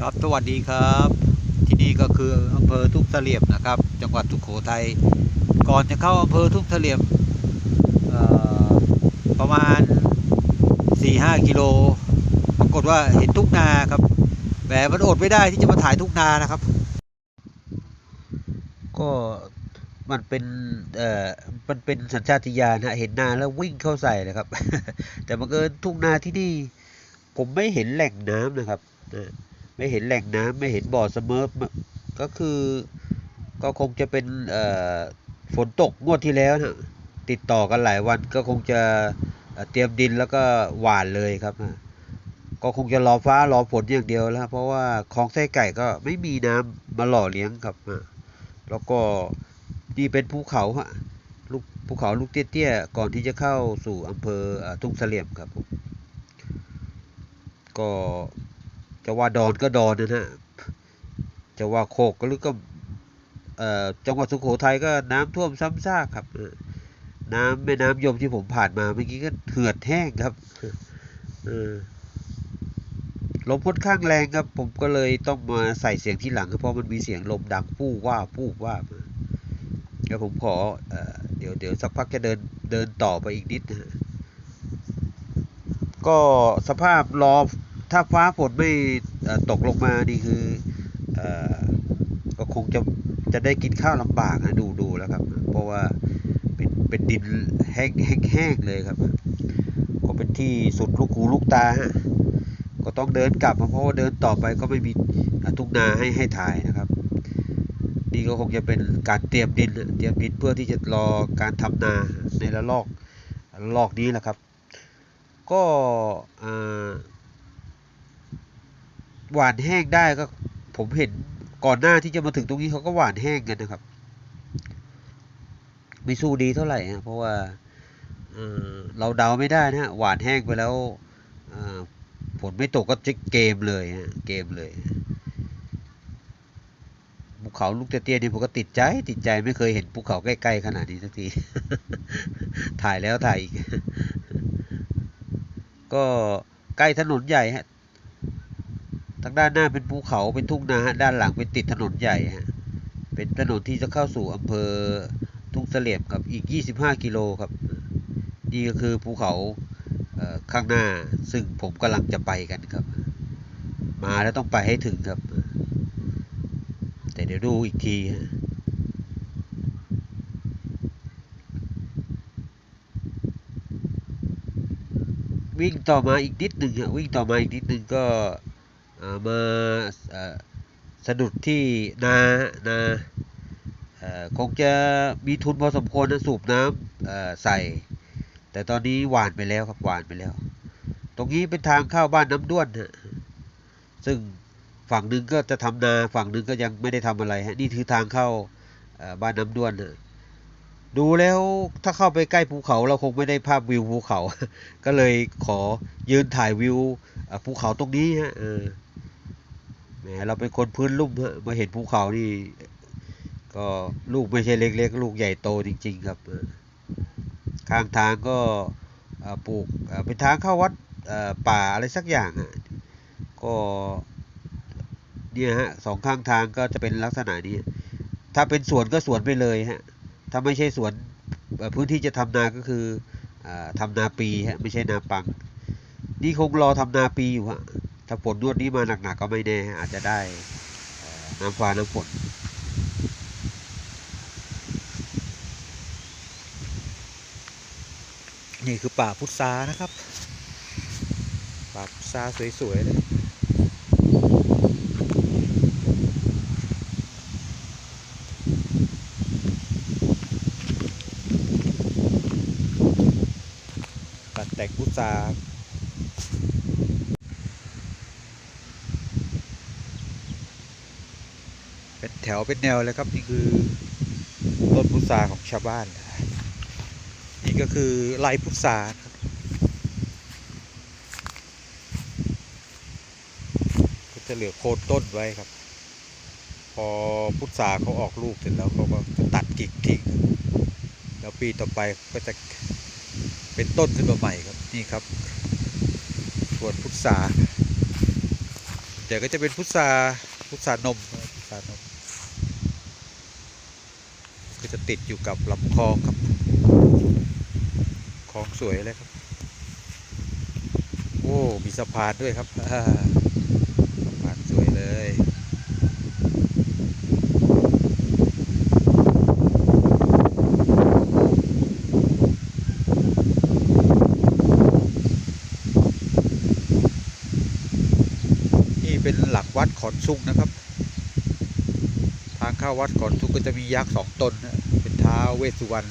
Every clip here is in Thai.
ครับสวัสดีครับ ที่นี่ก็คืออำเภอทุ่งเสลี่ยมนะครับ จังหวัดสุโขทัยก่อนจะเข้าอำเภอทุ่งเสลี่ยมประมาณ 4-5กิโลปรากฏว่าเห็นทุ่งนาครับแหมมันอดไม่ได้ที่จะมาถ่ายทุ่งนานะครับ ก็มันเป็นเอ่อมันเป็นสัญชาติญาณฮะเห็นนาแล้ววิ่งเข้าใส่เลยครับ แต่บังเอิญทุ่งนาที่นี่ผมไม่เห็นแหล่งน้ำนะครับเออ ไม่เห็นแหล่งน้ำไม่เห็นบ่อเสมอก็คือก็คงจะเป็นเอ่อฝนตกงวดที่แล้วนะติดต่อกันหลายวันก็คงจะเเตรียมดินแล้วก็หว่านเลยครับอะก็คงจะรอฟ้ารอฝนอย่างเดียวแล้ว เพราะว่าคลองไส้ไก่ก็ไม่มีน้ำมาหล่อเลี้ยงครับอะแล้วก็นี่เป็นภูเขาฮะลูกภูเขาลูกเตี้ยๆก่อนที่จะเข้าสู่อำเภออทุ่งเสลี่ยมครับผมก็ จะว่าดอนก็ดอนนะฮะจะว่าโคกก็หรือก็จังหวัดสุโขทัยก็น้ำท่วมซ้ำซากครับน้ำแม่น้ำยมที่ผมผ่านมาเมื่อกี้ก็เหือดแห้งครับลมค่อนข้างแรงครับ ผมก็เลยต้องมาใส่เสียงที่หลังครับเพราะมันมีเสียงลมดังปู้ว่าปู้ว่ามาเดี๋ยวผมขอเอ่อเดี๋ยวเดี๋ยวสักพักจะเดินเดินต่อไปอีกนิดนะฮะก็สภาพรอ ถ้าฟ้าฝนไม่ตกลงมานี่คืออก็คงจะจะได้กินข้าวลำบากนะดูดูแล้วครับ เพราะว่าเป็นเป็นดินแห้งแห้งเลยครับก็เป็นที่สุดลูกหูลูกตาฮะก็ต้องเดินกลับเพราะว่าเดินต่อไปก็ไม่มีทุ่งนาให้ให้ถ่ายนะครับ นี่ก็คงจะเป็นการเตรียมดินเตรียมดินเพื่อที่จะรอการทำนาในระลอกระลอกนี้แหละครับ ก็อ่า หวานแห้งได้ก็ผมเห็นก่อนหน้าที่จะมาถึงตรงนี้เขาก็หวานแห้งกันนะครับ ไม่สู้ดีเท่าไหร่นะเพราะว่าเราเดาไม่ได้นะหวานแห้งไปแล้วอ่าฝนไม่ตกก็จะเกมเลยฮะเกมเลยภูเขาลูกเตี้ยๆนี่ผมก็ติดใจ ติดใจไม่เคยเห็นภูเขาใกล้ๆขนาดนี้สักที ถ่ายแล้วถ่ายอีก ก็ใกล้ถนนใหญ่ฮะ ทางด้านหน้าเป็นภูเขาเป็นทุ่งนาด้านหลังเป็นติดถนนใหญ่ฮะเป็นถนนที่จะเข้าสู่อำเภอทุ่งเสลี่ยมครับอีก 25 กิโลครับ นี่ก็คือภูเขาข้างหน้าซึ่งผมกำลังจะไปกันครับ มาแล้วต้องไปให้ถึงครับ แต่เดี๋ยวดูอีกทีฮะวิ่งต่อมาอีกนิดหนึ่งฮะวิ่งต่อมาอีกนิดหนึ่งก็ มาสะดุดที่นานาคงจะมีทุนพอสมควรนะสูบน้ำใส่ แต่ตอนนี้หวานไปแล้วครับหวานไปแล้ว ตรงนี้เป็นทางเข้าบ้านน้ำด้วนฮะซึ่งฝั่งหนึ่งก็จะทำนาฝั่งหนึ่งก็ยังไม่ได้ทำอะไรฮะนี่คือทางเข้าบ้านน้ำด้วนฮะดูแล้วถ้าเข้าไปใกล้ภูเขาเราคงไม่ได้ภาพวิวภูเขา ก็เลยขอยืนถ่ายวิวภูเขาตรงนี้ฮะ แหมเราเป็นคนพื้นลุ่มฮะมาเห็นภูเขานี่ก็ลูกไม่ใช่เล็ก ๆ ลูกใหญ่โตจริง ๆ ครับ ข้างทางก็ปลูกเป็นทางเข้าวัดป่าอะไรสักอย่างก็เนี่ยฮะสองข้างทางก็จะเป็นลักษณะนี้ ถ้าเป็นสวนก็สวนไปเลยฮะถ้าไม่ใช่สวนพื้นที่จะทำนาก็คืออาทำนาปีฮะไม่ใช่นาปัง นี่คงรอทำนาปีอยู่ฮะ ถ้าฝนนวดนี้มาหนักๆก็ไม่แน่ อาจจะได้น้ำฟ้าน้ำฝนนี่คือป่าพุทรานะครับ ป่าพุทราสวยๆเลยตัดแต่งพุทรา เป็นแถวเป็นแนวเลยครับนี่คือต้นพุทราของชาวบ้าน นี่ก็คือลายพุทราก็จะเหลือโคนต้นไว้ครับ พอพุทราเขาออกลูกเสร็จแล้วเขาก็จะตัดกิ่งทิ้งแล้วปีต่อไปก็จะเป็นต้นขึ้นมาใหม่ครับนี่ครับสวนพุทราจะญ่ก็จะเป็นพุทราพุทรานมพุทรานม ก็จะ ติดอยู่กับลำคลองครับคลองสวยเลยครับ โอ้ มีสะพานด้วยครับสะพานสวยเลยนี่เป็นหลังวัดขอนซุงนะครับ ทางเข้าวัดขอนซุงก็จะมียักษ์สองตนนะาวเวสุวรรณ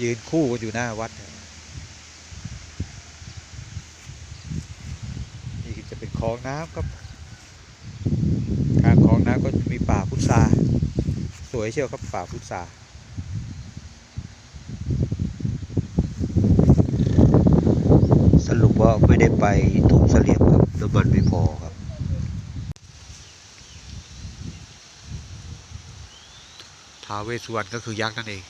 ยืนคู่กันอยู่หน้าวัด นี่จะเป็นคลองน้ำครับข้างคลองน้ำก็มีป่าพุทราสวยเชียวครับป่าพุทราสรุปว่าไม่ได้ไปทุ่งเสลี่ยมครับน้ำมันไม่พอครับท้าเวสสุวรรณก็คือยักษ์นั่นเอง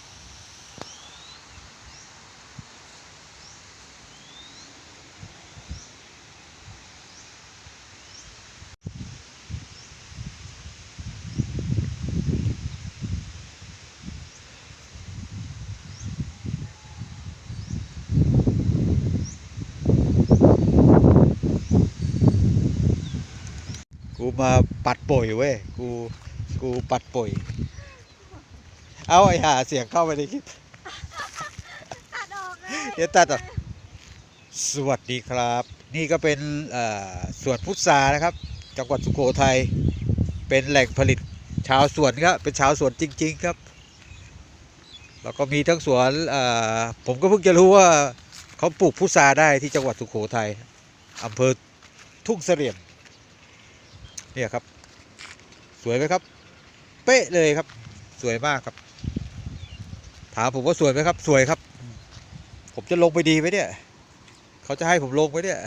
กูมาปัดป่อยเว้ย กูกูปัดป่อย เอาไอ้หาเสียงเข้าไปในคลิปตัดออกเลยเดี๋ยวตัดอะสวัสดีครับ นี่ก็เป็นเอ่อสวนพุทรานะครับ จังหวัดสุโขทัยเป็นแหล่งผลิตชาวสวนครับ เป็นชาวสวนจริง ๆ ครับแล้วก็มีทั้งสวนเอ่อผมก็เพิ่งจะรู้ว่าเขาปลูกพุทราได้ที่จังหวัดสุโขทัยอำเภอทุ่งเสลี่ยม เนี่ยครับ สวยไหมครับ เป๊ะเลยครับ สวยมากครับ ถามผมว่าสวยไหมครับ สวยครับ ผมจะลงไปดีไหมเนี่ย เขาจะให้ผมลงไหมเนี่ย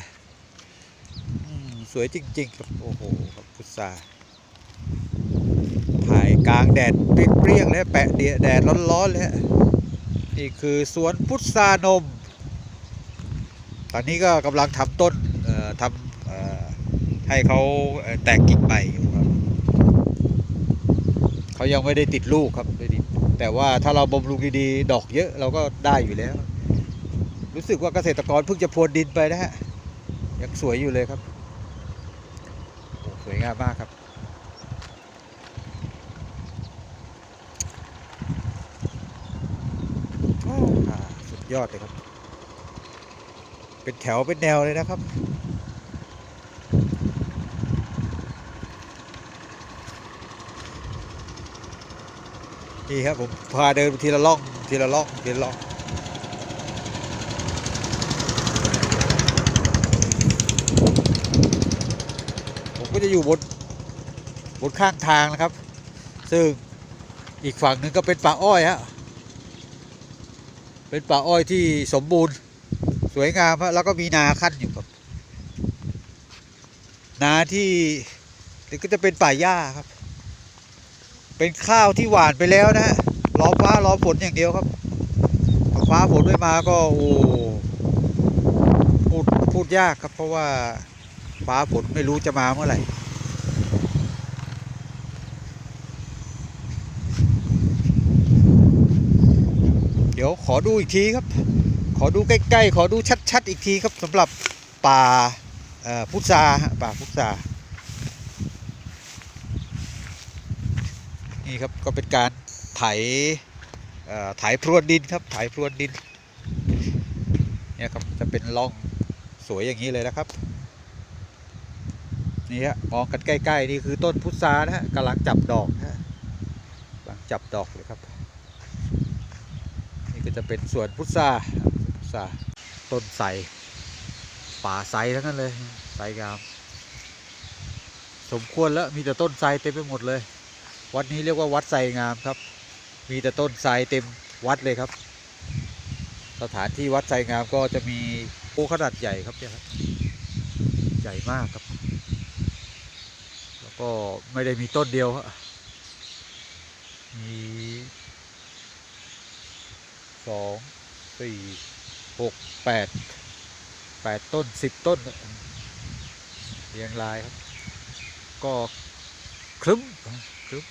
สวยจริง ๆ ครับ โอ้โหครับพุทราถ่ายกลางแดดเปรี้ยงๆเลยแปะเดียแดดร้อนๆเลยนี่คือสวนพุทรานม ตอนนี้ก็กำลังทำต้นทำ ให้เขาแตกกิ่งใหม่อยู่ครับเขายังไม่ได้ติดลูกครับด้แต่ว่าถ้าเราบำรุงดีๆดอกเยอะเราก็ได้อยู่แล้ว รู้สึกว่าเกษตรกรเพิ่งจะพรวนดินไปนะฮะยังสวยอยู่เลยครับสวยงามมากครับสุดยอดเลยครับ เป็นแถวเป็นแนวเลยนะครับ นี่ครับผมพาเดินทีละล่องทีละล่องทีละล่องผมก็จะอยู่บนบนข้างทางนะครับ ซึ่งอีกฝั่งหนึ่งก็เป็นป่าอ้อยฮะเป็นป่าอ้อยที่สมบูรณ์สวยงามฮะแล้วก็มีนาขั้นอยู่ครับนาที่ก็จะเป็นป่าหญ้าครับ เป็นข้าวที่หวานไปแล้วนะฮะรอฟ้ารอฝนอย่างเดียวครับฟ้าฝนไม่มาก็โอ้พูดพูดยากครับ เพราะว่าฟ้าฝนไม่รู้จะมาเมื่อไหร่เดี๋ยวขอดูอีกทีครับ ขอดูใกล้ๆ ขอดูชัดๆ อีกทีครับสำหรับป่าพุทราป่าพุทรา นี่ครับก็เป็นการไถไถพรวนดินครับไถพรวนดินเนี่ยครับจะเป็นร่องสวยอย่างนี้เลยนะครับนี่ฮะมองกันใกล้ๆนี่คือต้นพุทรานะฮะกำลังจับดอกนะฮะกำลังจับดอกเลยครับ นี่ก็จะเป็นสวนพุทราพุทราต้นไทรป่าไทรทั้งนั้นเลยไทรงาม สมควรแล้วมีแต่ต้นไทรเต็มไปหมดเลย วัดนี้เรียกว่าวัดไทรงามครับ มีแต่ต้นไทรเต็มวัดเลยครับ สถานที่วัดไทรงามก็จะมีโอ้ขนาดใหญ่ครับเนี่ยครับ ใหญ่มากครับ แล้วก็ไม่ได้มีต้นเดียวฮะมีสองสี่หกแปดแปดต้นสิบต้นเรียงรายครับ ก็ครึ้มครึ้ม